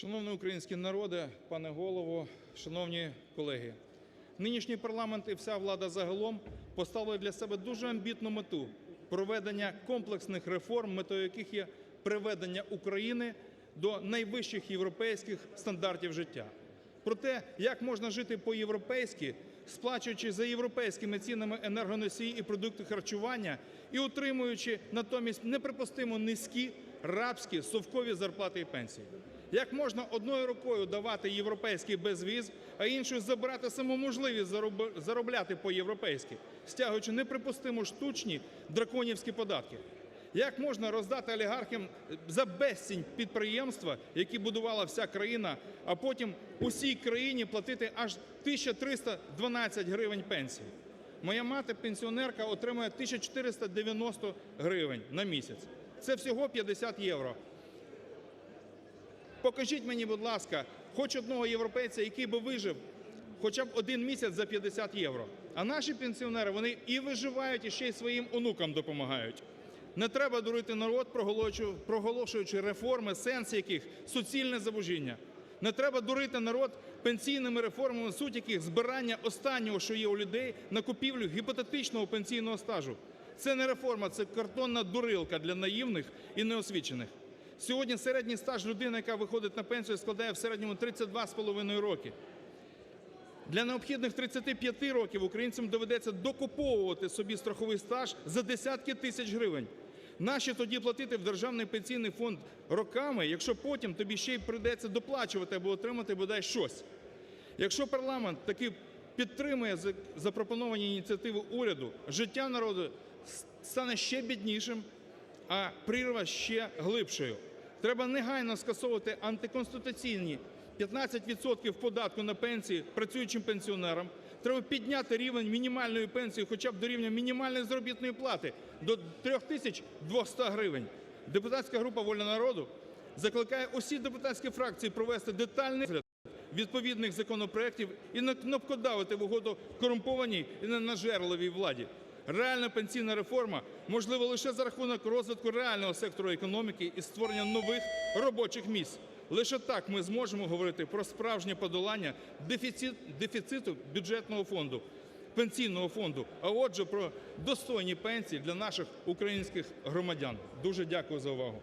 Шановний український народе, пане Голово, шановні колеги! Нинішній парламент і вся влада загалом поставили для себе дуже амбітну мету – проведення комплексних реформ, метою яких є приведення України до найвищих європейських стандартів життя. Про те, як можна жити по-європейськи, сплачуючи за європейськими цінами енергоносії і продукти харчування і отримуючи натомість неприпустимо низькі рабські совкові зарплати і пенсії. Як можна одною рукою давати європейський безвіз, а іншою забирати саму можливість заробляти по-європейськи, стягуючи неприпустимо штучні драконівські податки? Як можна роздати олігархам за безцінь підприємства, які будувала вся країна, а потім усій країні платити аж 1312 гривень пенсії? Моя мати, пенсіонерка, отримує 1490 гривень на місяць. Це всього 50 євро. Покажіть мені, будь ласка, хоч одного європейця, який би вижив хоча б один місяць за 50 євро. А наші пенсіонери, вони і виживають, і ще й своїм онукам допомагають. Не треба дурити народ, проголошуючи реформи, сенс яких – суцільне зубожіння. Не треба дурити народ пенсійними реформами, суть яких – збирання останнього, що є у людей, на купівлю гіпотетичного пенсійного стажу. Це не реформа, це картонна дурилка для наївних і неосвічених. Сьогодні середній стаж людини, яка виходить на пенсію, складає в середньому 32,5 роки. Для необхідних 35 років українцям доведеться докуповувати собі страховий стаж за десятки тисяч гривень. Нащо тоді платити в Державний пенсійний фонд роками, якщо потім тобі ще й прийдеться доплачувати або отримати бодай щось? Якщо парламент таки підтримує запропоновані ініціативи уряду, життя народу стане ще біднішим, а прірва ще глибшою. Треба негайно скасовувати антиконституційні 15 відсотків податку на пенсії працюючим пенсіонерам. Треба підняти рівень мінімальної пенсії хоча б до рівня мінімальної заробітної плати до 3 тисяч 200 гривень. Депутатська група "Воля народу" закликає усі депутатські фракції провести детальний розгляд відповідних законопроектів і не кнопкодавити в угоду корумпованій і ненажерливій владі. Реальна пенсійна реформа можлива лише за рахунок розвитку реального сектору економіки і створення нових робочих місць. Лише так ми зможемо говорити про справжнє подолання дефіциту бюджетного фонду, пенсійного фонду, а отже, про достойні пенсії для наших українських громадян. Дуже дякую за увагу.